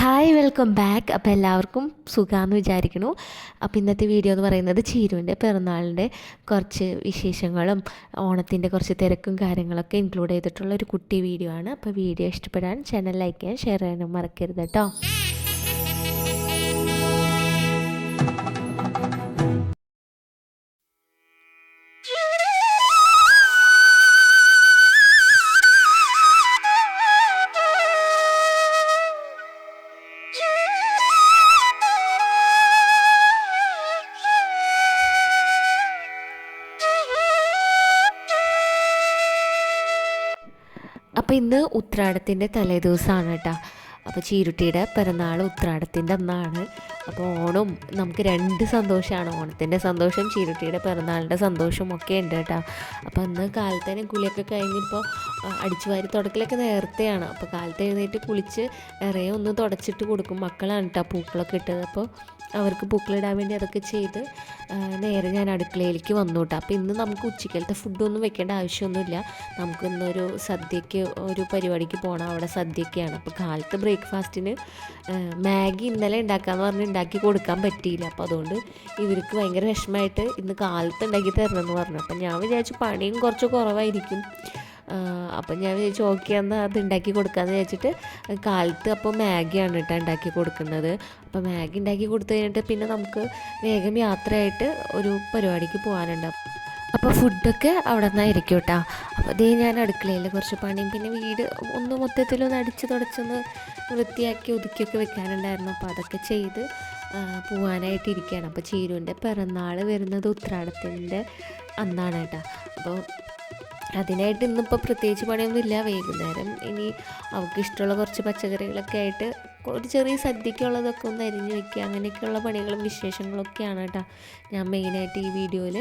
Hi welcome back അപ്പോൾ എല്ലാവർക്കും സുഖമാണെന്ന് വിചാരിക്കുന്നു. അപ്പോൾ ഇന്നത്തെ വീഡിയോ എന്ന് പറയുന്നത് ചീരുവിന്റെ പിറന്നാളിന്റെ കുറച്ച് വിശേഷങ്ങളും ഓണത്തിന്റെ കുറച്ച് തിരക്കും കാര്യങ്ങളൊക്കെ ഇൻക്ലൂഡ് ചെയ്തിട്ടുള്ള ഒരു കുട്ടി വീഡിയോ ആണ്. അപ്പോൾ വീഡിയോ ഇഷ്ടപ്പെടാൻ ചാനൽ ലൈക്ക് ചെയ്യാൻ ഷെയർ ചെയ്യാനും മറക്കരുത് കേട്ടോ. അപ്പോൾ ഇന്ന് ഉത്രാടത്തിന്റെ തലേദിവസമാണ് കേട്ടോ. അപ്പോൾ ചീരുട്ടിയുടെ പിറന്നാൾ ഉത്രാടത്തിന്റെ അന്നാണ്. അപ്പോൾ ഓണം നമുക്ക് രണ്ട് സന്തോഷമാണ് ഓണത്തിന്റെ സന്തോഷം ചീരുട്ടിയുടെ പിറന്നാളിന്റെ സന്തോഷം ഒക്കെ ഉണ്ട് കേട്ടോ. അപ്പോൾ അന്ന് കാലത്തേനെ കുളിയൊക്കെ കഴിഞ്ഞിപ്പോൾ അടിച്ചു വാരി തുടക്കലൊക്കെ നേരത്തെയാണ്. അപ്പോൾ കാലത്ത് എഴുന്നേറ്റ് കുളിച്ച് ഇറയെ ഒന്ന് തുടച്ചിട്ട് കൊടുക്കും മക്കളാണ് കേട്ടോ പൂക്കളൊക്കെ ഇട്ടത്. അപ്പോൾ അവർക്ക് പൂക്കളിടാൻ വേണ്ടി അതൊക്കെ ചെയ്ത് നേരെ ഞാൻ അടുക്കളയിലേക്ക് വന്നു കേട്ടോ അപ്പോൾ ഇന്ന് നമുക്ക് ഉച്ചക്കലത്തെ ഫുഡൊന്നും വെക്കേണ്ട ആവശ്യമൊന്നുമില്ല. നമുക്ക് ഇന്നൊരു സദ്യക്ക് ഒരു പരിപാടിക്ക് പോകണം അവിടെ സദ്യയൊക്കെയാണ്. അപ്പോൾ കാലത്ത് ബ്രേക്ക്ഫാസ്റ്റിന് മാഗി ഇന്നലെ ഉണ്ടാക്കാമെന്ന് പറഞ്ഞ് ഉണ്ടാക്കി കൊടുക്കാൻ പറ്റിയില്ല. അപ്പോൾ അതുകൊണ്ട് ഇവർക്ക് ഭയങ്കര വിഷമമായിട്ട് ഇന്ന് കാലത്ത് ഉണ്ടാക്കി തരണമെന്ന് പറഞ്ഞു. അപ്പം ഞാൻ വിചാരിച്ചു പണിയും കുറച്ച് കുറവായിരിക്കും. അപ്പം ഞാൻ വിചാരിച്ചു ഓക്കെ എന്നാൽ അത് ഉണ്ടാക്കി കൊടുക്കാമെന്ന് വിചാരിച്ചിട്ട് കാലത്ത് അപ്പോൾ മാഗിയാണ് കേട്ടോ ഉണ്ടാക്കി കൊടുക്കുന്നത്. അപ്പോൾ മാഗി ഉണ്ടാക്കി കൊടുത്തു കഴിഞ്ഞിട്ട് പിന്നെ നമുക്ക് വേഗം യാത്രയായിട്ട് ഒരു പരിപാടിക്ക് പോകാനുണ്ട് അപ്പോൾ ഫുഡൊക്കെ അവിടെ നിന്നായിരിക്കും കേട്ടോ അപ്പോൾ അതേ ഞാൻ അടുക്കളയിൽ കുറച്ച് പണിയും പിന്നെ വീട് ഒന്ന് മൊത്തത്തിലൊന്ന് അടിച്ച് തുടച്ചൊന്ന് വൃത്തിയാക്കി ഒതുക്കിയൊക്കെ വെക്കാനുണ്ടായിരുന്നു. അപ്പോൾ അതൊക്കെ ചെയ്ത് ഇരിക്കുകയാണ് അപ്പോൾ ചീരുവിന്റെ പിറന്നാൾ വരുന്നത് ഉത്രാടത്തിന്റെ അന്നാണ് കേട്ടോ അപ്പോൾ അതിനായിട്ട് ഇന്നിപ്പോൾ പ്രത്യേകിച്ച് പണിയൊന്നുമില്ല. വൈകുന്നേരം ഇനി അവൾക്ക് ഇഷ്ടമുള്ള കുറച്ച് പച്ചക്കറികളൊക്കെ ആയിട്ട് ഒരു ചെറിയ സദ്യക്കുള്ളതൊക്കെ ഒന്ന് അരിഞ്ഞു വെക്കുക അങ്ങനെയൊക്കെയുള്ള പണികളും വിശേഷങ്ങളൊക്കെയാണ് കേട്ടോ ഞാൻ മെയിനായിട്ട് ഈ വീഡിയോയിൽ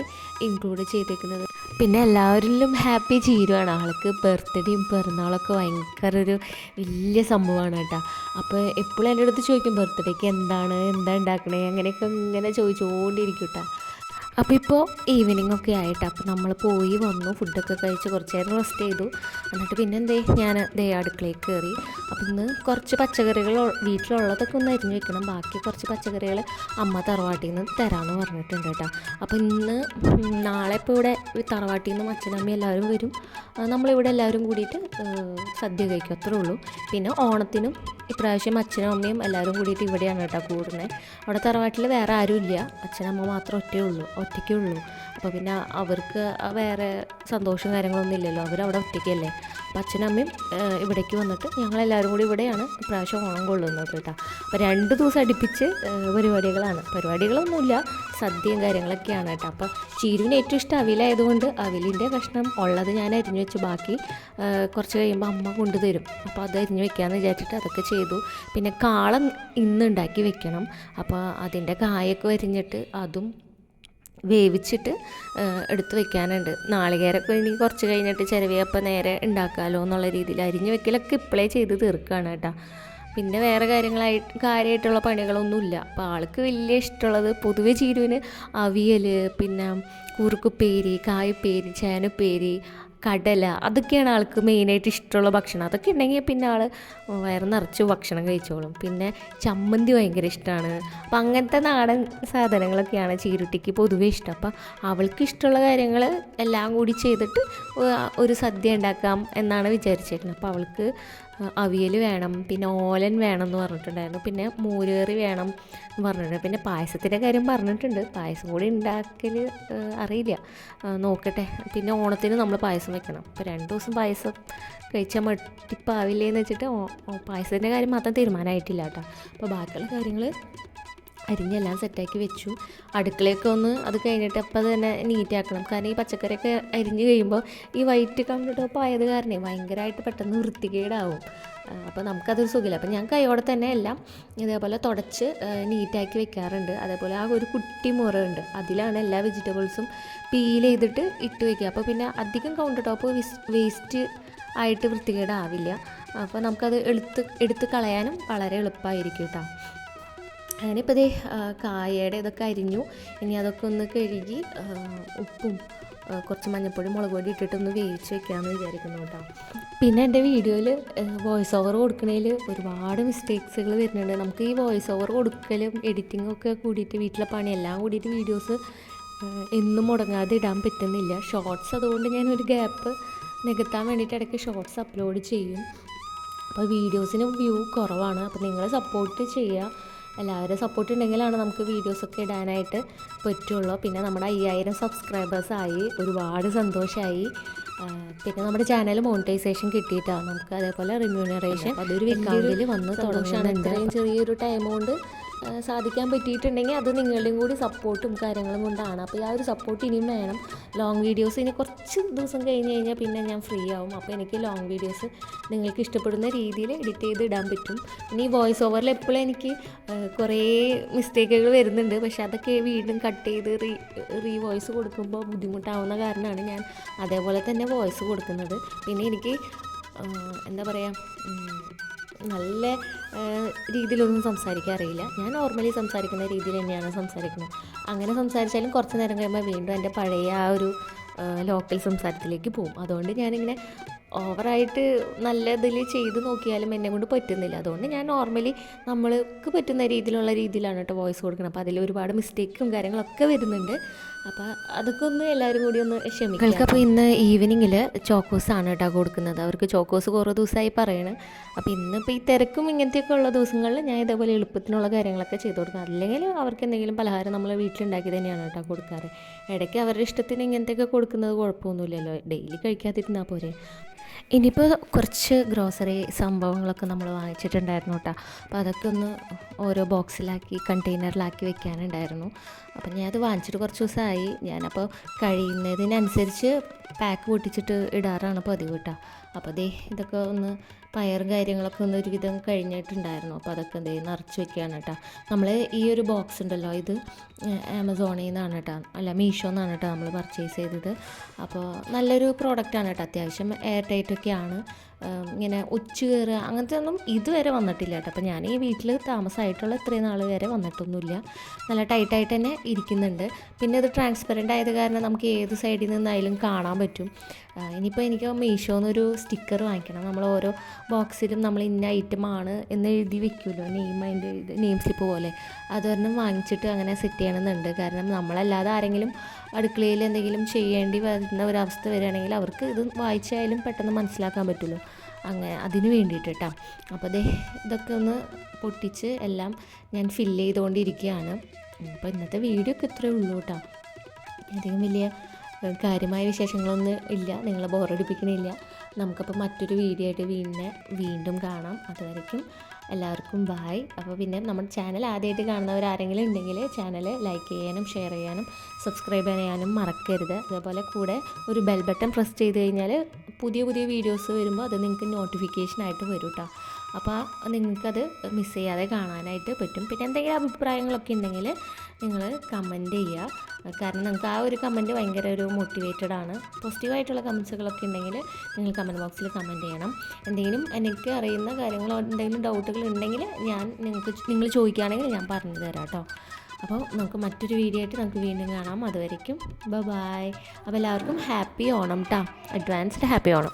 ഇൻക്ലൂഡ് ചെയ്തേക്കുന്നത്. പിന്നെ എല്ലാവരിലും ഹാപ്പി ചീരുവാണ് ആൾക്ക് ബർത്ത്ഡേയും പിറന്നാളൊക്കെ ഭയങ്കര ഒരു വലിയ സംഭവമാണ് കേട്ടോ. അപ്പോൾ എപ്പോഴും എന്റെ അടുത്ത് ചോദിക്കും ബർത്ത്ഡേക്ക് എന്താണ്? എന്താ ഉണ്ടാക്കണേ? അങ്ങനെയൊക്കെ ഇങ്ങനെ ചോദിച്ചുകൊണ്ടിരിക്കും കേട്ടോ. അപ്പോൾ ഇപ്പോൾ ഈവനിങ് ഒക്കെ ആയിട്ട് അപ്പോൾ നമ്മൾ പോയി വന്നു ഫുഡൊക്കെ കഴിച്ച് കുറച്ച് നേരം റെസ്റ്റ് ചെയ്തു. എന്നിട്ട് പിന്നെ എന്തേ ഞാൻ ദേ അടുക്കളയിൽ കയറി അപ്പോൾ ഇന്ന് കുറച്ച് പച്ചക്കറികൾ വീട്ടിലുള്ളതൊക്കെ ഒന്ന് അരിഞ്ഞ് വെക്കണം. ബാക്കി കുറച്ച് പച്ചക്കറികൾ അമ്മ തറവാട്ടിൽ നിന്ന് തരാമെന്ന് പറഞ്ഞിട്ടുണ്ട് കേട്ടോ. അപ്പോൾ ഇന്ന് നാളെ ഇപ്പോൾ ഇവിടെ തറവാട്ടിൽ നിന്നും അച്ഛനമ്മയും എല്ലാവരും വരും. നമ്മളിവിടെ എല്ലാവരും കൂടിയിട്ട് സദ്യ കഴിക്കും അത്രേ ഉള്ളൂ. പിന്നെ ഓണത്തിനും ഇപ്രാവശ്യം അച്ഛനും അമ്മയും എല്ലാവരും കൂടിയിട്ട് ഇവിടെയാണ് കേട്ടോ കൂടുന്നത്. അവിടെ തറവാട്ടിൽ വേറെ ആരും ഇല്ല അച്ഛനമ്മ മാത്രം ഒറ്റയേ ഉള്ളൂ. ഒറ്റയ്ക്കേ ഉള്ളൂ. അപ്പോൾ പിന്നെ അവർക്ക് വേറെ സന്തോഷവും കാര്യങ്ങളൊന്നും ഇല്ലല്ലോ. അവരവിടെ ഒറ്റയ്ക്കല്ലേ? അപ്പോൾ അച്ഛനും അമ്മയും ഏഹ്, ഇവിടേക്ക് വന്നിട്ട് ഞങ്ങളെല്ലാവരും കൂടി ഇവിടെയാണ് ഇപ്രാവശ്യം ഓണം കൊള്ളുന്നത് കേട്ടോ. അപ്പോൾ രണ്ട് ദിവസം അടുപ്പിച്ച് പരിപാടികളാണ്. പരിപാടികളൊന്നുമില്ല സദ്യയും കാര്യങ്ങളൊക്കെയാണ് കേട്ടോ. അപ്പോൾ ചീരുവിന് ഏറ്റവും ഇഷ്ടം അവിലായതുകൊണ്ട് അവിലിന്റെ കഷ്ണം ഉള്ളത് ഞാൻ അരിഞ്ഞു വെച്ച്. ബാക്കി കുറച്ച് കഴിയുമ്പോൾ അമ്മ കൊണ്ടുതരും. അപ്പോൾ അത് അരിഞ്ഞു വെക്കാമെന്ന് വിചാരിച്ചിട്ട് അതൊക്കെ ചെയ്തു. പിന്നെ കാളം ഇന്ന് ഉണ്ടാക്കി വെക്കണം. അപ്പോൾ അതിന്റെ കായൊക്കെ വരിഞ്ഞിട്ട് അതും വേവിച്ചിട്ട് എടുത്തു വെക്കാനുണ്ട്. നാളികേരമൊക്കെ ഇനി കുറച്ച് കഴിഞ്ഞിട്ട് ചിരവിയപ്പം നേരെ ഉണ്ടാക്കാമല്ലോ എന്നുള്ള രീതിയിൽ അരിഞ്ഞ് വെക്കലൊക്കെ ഇപ്പോഴേ ചെയ്ത് തീർക്കുകയാണ് കേട്ടോ. പിന്നെ വേറെ കാര്യങ്ങളായിട്ട് കാര്യമായിട്ടുള്ള പണികളൊന്നുമില്ല. അപ്പോൾ ആൾക്ക് വലിയ ഇഷ്ടമുള്ളത് പൊതുവെ ചീരുവിന് അവിയൽ പിന്നെ കുറുക്കുപ്പേരി കായപ്പേരി ചേനപ്പേരി കടല അതൊക്കെയാണ് ആൾക്ക് മെയിനായിട്ട് ഇഷ്ടമുള്ള ഭക്ഷണം. അതൊക്കെ ഉണ്ടെങ്കിൽ പിന്നെ ആൾ വയറ് നിറച്ച് ഭക്ഷണം കഴിച്ചോളും. പിന്നെ ചമ്മന്തി ഭയങ്കര ഇഷ്ടമാണ്. അപ്പം അങ്ങനത്തെ നാടൻ സാധനങ്ങളൊക്കെയാണ് ചീരുട്ടിക്ക് പൊതുവേ ഇഷ്ടം. അപ്പം അവൾക്ക് ഇഷ്ടമുള്ള കാര്യങ്ങൾ എല്ലാം കൂടി ചെയ്തിട്ട് ഒരു സദ്യ ഉണ്ടാക്കാം എന്നാണ് വിചാരിച്ചേക്കുന്നത് അപ്പോൾ അവൾക്ക് അവിയൽ വേണം പിന്നെ ഓലൻ വേണം എന്ന് പറഞ്ഞിട്ടുണ്ടായിരുന്നു. പിന്നെ മോരുകറി വേണം എന്ന് പറഞ്ഞിട്ടുണ്ട്. പിന്നെ പായസത്തിന്റെ കാര്യം പറഞ്ഞിട്ടുണ്ട്. പായസം കൂടി ഉണ്ടാക്കൽ അറിയില്ല. നോക്കട്ടെ. പിന്നെ ഓണത്തിന് നമ്മൾ പായസം വെക്കണം. അപ്പോൾ രണ്ട് ദിവസം പായസം കഴിച്ചാൽ മട്ടിപ്പാവില്ലേന്ന് വെച്ചിട്ട് പായസത്തിന്റെ കാര്യം മാത്രം തീരുമാനമായിട്ടില്ല കേട്ടോ. അപ്പോൾ ബാക്കിയുള്ള കാര്യങ്ങൾ അരിഞ്ഞെല്ലാം സെറ്റാക്കി വെച്ചു. അടുക്കളയൊക്കെ ഒന്ന് അത് കഴിഞ്ഞിട്ട് അപ്പം തന്നെ നീറ്റാക്കണം കാരണം ഈ പച്ചക്കറിയൊക്കെ അരിഞ്ഞ് കഴിയുമ്പോൾ ഈ വൈറ്റ് കൗണ്ടർ ടോപ്പ് ആയത് കാരണം ഭയങ്കരമായിട്ട് പെട്ടെന്ന് വൃത്തികേടാവും. അപ്പോൾ നമുക്കതൊരു സുഖമില്ല. അപ്പം ഞാൻ കൈയോടെ തന്നെ എല്ലാം ഇതേപോലെ തുടച്ച് നീറ്റാക്കി വെക്കാറുണ്ട്. അതേപോലെ ആ ഒരു കുട്ടി മുറയുണ്ട്. അതിലാണ് എല്ലാ വെജിറ്റബിൾസും പീൽ ചെയ്തിട്ട് ഇട്ട് വയ്ക്കുക അപ്പോൾ പിന്നെ അധികം കൗണ്ടർ ടോപ്പ് വേസ്റ്റ് ആയിട്ട് വൃത്തികേടാവില്ല. അപ്പോൾ നമുക്കത് എടുത്ത് എടുത്ത് കളയാനും വളരെ എളുപ്പമായിരിക്കും കേട്ടോ അങ്ങനെ ഇപ്പോൾ ഇതേ കായയുടെ ഇതൊക്കെ അരിഞ്ഞു. ഇനി അതൊക്കെ ഒന്ന് കഴുകി ഉപ്പും കുറച്ച് മഞ്ഞൾപ്പൊടി മുളക് പൊടി ഇട്ടിട്ടൊന്ന് വേവിച്ച് വെക്കാമെന്ന് വിചാരിക്കുന്നു കേട്ടോ. പിന്നെ എന്റെ വീഡിയോയിൽ വോയിസ് ഓവർ കൊടുക്കണതിൽ ഒരുപാട് മിസ്റ്റേക്സുകൾ വരുന്നുണ്ട്. നമുക്ക് ഈ വോയിസ് ഓവർ കൊടുക്കലും എഡിറ്റിങ്ങും ഒക്കെ കൂടിയിട്ട് വീട്ടിലെ പണി എല്ലാം കൂടിയിട്ട് വീഡിയോസ് എന്നും മുടങ്ങാതെ ഇടാൻ പറ്റുന്നില്ല. ഷോർട്സ് അതുകൊണ്ട് ഞാൻ ഒരു ഗ്യാപ്പ് നികത്താൻ വേണ്ടിയിട്ട് ഇടയ്ക്ക് ഷോർട്സ് അപ്ലോഡ് ചെയ്യും. അപ്പോൾ വീഡിയോസിന് വ്യൂ കുറവാണ്. അപ്പോൾ നിങ്ങൾ സപ്പോർട്ട് ചെയ്യുക എല്ലാവരും സപ്പോർട്ട് ഉണ്ടെങ്കിലാണ് നമുക്ക് വീഡിയോസൊക്കെ ഇടാനായിട്ട് പറ്റുള്ളൂ. പിന്നെ നമ്മുടെ അയ്യായിരം സബ്സ്ക്രൈബേഴ്സായി ഒരുപാട് സന്തോഷമായി പിന്നെ നമ്മുടെ ചാനൽ മോണിറ്റൈസേഷൻ കിട്ടിയിട്ടാണ് നമുക്ക് അതേപോലെ റിമ്യൂണറേഷൻ അതൊരു വിക്കാവിൽ വന്ന് തുടങ്ങിയാണ് ഇത്രയും ചെറിയൊരു ടൈം കൊണ്ട് സാധിക്കാൻ പറ്റിയിട്ടുണ്ടെങ്കിൽ അത് നിങ്ങളുടെയും കൂടി സപ്പോർട്ടും കാര്യങ്ങളും കൊണ്ടാണ്. അപ്പോൾ ആ ഒരു സപ്പോർട്ട് ഇനിയും വേണം. ലോങ് വീഡിയോസ് ഇനി കുറച്ച് ദിവസം കഴിഞ്ഞ് കഴിഞ്ഞാൽ പിന്നെ ഞാൻ ഫ്രീ ആവും. അപ്പോൾ എനിക്ക് ലോങ് വീഡിയോസ് നിങ്ങൾക്ക് ഇഷ്ടപ്പെടുന്ന രീതിയിൽ എഡിറ്റ് ചെയ്ത് ഇടാൻ പറ്റും. ഇനി വോയിസ് ഓവറിൽ എപ്പോഴും എനിക്ക് കുറേ മിസ്റ്റേക്കുകൾ വരുന്നുണ്ട്. പക്ഷേ അതൊക്കെ വീണ്ടും കട്ട് ചെയ്ത് റീ റീ വോയിസ് കൊടുക്കുമ്പോൾ ബുദ്ധിമുട്ടാവുന്ന കാരണമാണ് ഞാൻ അതേപോലെ തന്നെ വോയിസ് കൊടുക്കുന്നത്. പിന്നെ എനിക്ക് എന്താ പറയുക നല്ല രീതിയിലൊന്നും സംസാരിക്കാൻ അറിയില്ല. ഞാൻ നോർമലി സംസാരിക്കുന്ന രീതിയിൽ തന്നെയാണ് സംസാരിക്കുന്നത്. അങ്ങനെ സംസാരിച്ചാലും കുറച്ച് നേരം കഴിയുമ്പോൾ വീണ്ടും എന്റെ പഴയ ആ ഒരു ലോക്കൽ സംസാരത്തിലേക്ക് പോകും. അതുകൊണ്ട് ഞാനിങ്ങനെ ഓവറായിട്ട് നല്ല ഇതിൽ ചെയ്ത് നോക്കിയാലും എന്നെ കൊണ്ട് പറ്റുന്നില്ല. അതുകൊണ്ട് ഞാൻ നോർമലി നമ്മൾക്ക് പറ്റുന്ന രീതിയിലുള്ള രീതിയിലാണ് കേട്ടോ വോയിസ് കൊടുക്കുന്നത്. അപ്പോൾ അതിൽ ഒരുപാട് മിസ്റ്റേക്കും കാര്യങ്ങളൊക്കെ വരുന്നുണ്ട്. അപ്പോൾ അതൊക്കെ ഒന്ന് എല്ലാവരും കൂടി ഒന്ന് ക്ഷമിക്കുക അപ്പോൾ ഇന്ന് ഈവനിങ്ങിൽ ചോക്കോസ് ആണ് കേട്ടോ കൊടുക്കുന്നത്. അവർക്ക് ചോക്കോസ് കുറേ ദിവസമായി പറയണം. അപ്പോൾ ഇന്നിപ്പോൾ ഈ തിരക്കും ഇങ്ങനത്തെയൊക്കെ ഉള്ള ദിവസങ്ങളിൽ ഞാൻ ഇതേപോലെ എളുപ്പത്തിനുള്ള കാര്യങ്ങളൊക്കെ ചെയ്തു കൊടുക്കാം. അല്ലെങ്കിൽ അവർക്ക് എന്തെങ്കിലും പലഹാരം നമ്മൾ വീട്ടിലുണ്ടാക്കി തന്നെയാണ് കേട്ടോ കൊടുക്കാറ്. ഇടയ്ക്ക് അവരുടെ ഇഷ്ടത്തിന് ഇങ്ങനത്തെയൊക്കെ കൊടുക്കുന്നത് കുഴപ്പമൊന്നുമില്ലല്ലോ. ഡെയിലി കഴിക്കാതിരുന്നാൽ പോരെ. ഇനിയിപ്പോൾ കുറച്ച് ഗ്രോസറി സംഭവങ്ങളൊക്കെ നമ്മൾ വാങ്ങിച്ചിട്ടുണ്ടായിരുന്നു കേട്ടോ അപ്പോൾ അതൊക്കെ ഒന്ന് ഓരോ ബോക്സിലാക്കി കണ്ടെയ്നറിലാക്കി വെക്കാനുണ്ടായിരുന്നു. അപ്പോൾ ഞാൻ അത് വാങ്ങിച്ചിട്ട് കുറച്ച് ദിവസമായി. ഞാനപ്പോൾ കഴിയുന്നതിനനുസരിച്ച് പാക്ക് പൊട്ടിച്ചിട്ട് ഇടാറാണ് പതിവ് കേട്ടോ അപ്പോൾ ദേ ഇതൊക്കെ ഒന്ന് പയറും കാര്യങ്ങളൊക്കെ ഒന്ന് ഒരുവിധം കഴിഞ്ഞിട്ടുണ്ടായിരുന്നു. അപ്പോൾ അതൊക്കെ ദേ നിറച്ച് വെക്കുകയാണ് കേട്ടോ. നമ്മൾ ഈ ഒരു ബോക്സ് ഉണ്ടല്ലോ ഇത് ആമസോണിൽ നിന്നാണ് കേട്ടോ. അല്ല മീഷോ എന്നാണ് കേട്ടോ നമ്മൾ പർച്ചേസ് ചെയ്തത്. അപ്പോൾ നല്ലൊരു പ്രോഡക്റ്റാണ് കേട്ടോ. അത്യാവശ്യം എയർ ടൈറ്റൊക്കെയാണ് ഇങ്ങനെ ഉച്ച കയറുക അങ്ങനത്തെ ഒന്നും ഇതുവരെ വന്നിട്ടില്ല കേട്ടോ. അപ്പോൾ ഞാൻ ഈ വീട്ടിൽ താമസമായിട്ടുള്ള ഇത്രയും നാൾ വരെ വന്നിട്ടൊന്നുമില്ല. നല്ല ടൈറ്റായിട്ട് തന്നെ ഇരിക്കുന്നുണ്ട്. പിന്നെ ഇത് ട്രാൻസ്പെറന്റ് ആയത് കാരണം നമുക്ക് ഏത് സൈഡിൽ നിന്നായാലും കാണാൻ പറ്റും. ഇനിയിപ്പോൾ എനിക്ക് മീഷോന്നൊരു സ്റ്റിക്കർ വാങ്ങിക്കണം. നമ്മൾ ഓരോ ബോക്സിലും നമ്മൾ ഇന്ന ഐറ്റമാണ് എന്ന് എഴുതി വെക്കുമല്ലോ നെയിം അതിന്റെ നെയിം സ്ലിപ്പ് പോലെ. അതൊരെണ്ണം വാങ്ങിച്ചിട്ട് അങ്ങനെ സെറ്റ് ചെയ്യണമെന്നുണ്ട്. കാരണം നമ്മളല്ലാതെ ആരെങ്കിലും അടുക്കളയിൽ എന്തെങ്കിലും ചെയ്യേണ്ടി വരുന്ന ഒരവസ്ഥ വരികയാണെങ്കിൽ അവർക്ക് ഇത് വായിച്ചായാലും പെട്ടെന്ന് മനസ്സിലാക്കാൻ പറ്റുമല്ലോ അങ്ങനെ അതിന് വേണ്ടിയിട്ട് കേട്ടോ അപ്പോൾ ദേ ഇതൊക്കെ ഒന്ന് പൊട്ടിച്ച് എല്ലാം ഞാൻ ഫില്ല് ചെയ്തുകൊണ്ടിരിക്കുകയാണ്. അപ്പോൾ ഇന്നത്തെ വീഡിയോ ഒക്കെ ഇത്രയേ ഉള്ളൂ കേട്ടോ അധികം വലിയ കാര്യമായ വിശേഷങ്ങളൊന്നും ഇല്ല. നിങ്ങളെ ബോറടിപ്പിക്കണില്ല നമുക്കപ്പോൾ മറ്റൊരു വീഡിയോ ആയിട്ട് പിന്നെ വീണ്ടും കാണാം. അതുവരയ്ക്കും എല്ലാവർക്കും ബായ് അപ്പോൾ പിന്നെ നമ്മുടെ ചാനൽ ആദ്യമായിട്ട് കാണുന്നവർ ആരെങ്കിലും ഉണ്ടെങ്കിൽ ചാനൽ ലൈക്ക് ചെയ്യാനും ഷെയർ ചെയ്യാനും സബ്സ്ക്രൈബ് ചെയ്യാനും മറക്കരുത്. അതേപോലെ കൂടെ ഒരു ബെൽ ബട്ടൺ പ്രസ് ചെയ്ത് കഴിഞ്ഞാൽ പുതിയ പുതിയ വീഡിയോസ് വരുമ്പോൾ അത് നിങ്ങൾക്ക് നോട്ടിഫിക്കേഷനായിട്ട് വരും കേട്ടോ അപ്പോൾ നിങ്ങൾക്കത് മിസ് ചെയ്യാതെ കാണാനായിട്ട് പറ്റും. പിന്നെ എന്തെങ്കിലും അഭിപ്രായങ്ങളൊക്കെ ഉണ്ടെങ്കിൽ നിങ്ങൾ കമന്റ് ചെയ്യുക. കാരണം നിങ്ങൾക്ക് ആ ഒരു കമന്റ് ഭയങ്കര ഒരു മോട്ടിവേറ്റഡ് ആണ്. പോസിറ്റീവായിട്ടുള്ള കമൻസുകളൊക്കെ ഉണ്ടെങ്കിൽ നിങ്ങൾ കമന്റ് ബോക്സിൽ കമന്റ് ചെയ്യണം. എന്തെങ്കിലും എനിക്ക് അറിയുന്ന കാര്യങ്ങളോ എന്തെങ്കിലും ഡൗട്ടുകൾ ഉണ്ടെങ്കിൽ ഞാൻ നിങ്ങൾക്ക് നിങ്ങൾ ചോദിക്കുകയാണെങ്കിൽ ഞാൻ പറഞ്ഞു തരാം കേട്ടോ. അപ്പോൾ നമുക്ക് മറ്റൊരു വീഡിയോ ആയിട്ട് നമുക്ക് വീണ്ടും കാണാം. അതുവരയ്ക്കും ബൈ അപ്പോൾ എല്ലാവർക്കും ഹാപ്പി ഓണം കേട്ടോ അഡ്വാൻസ്ഡ് ഹാപ്പി ഓണം.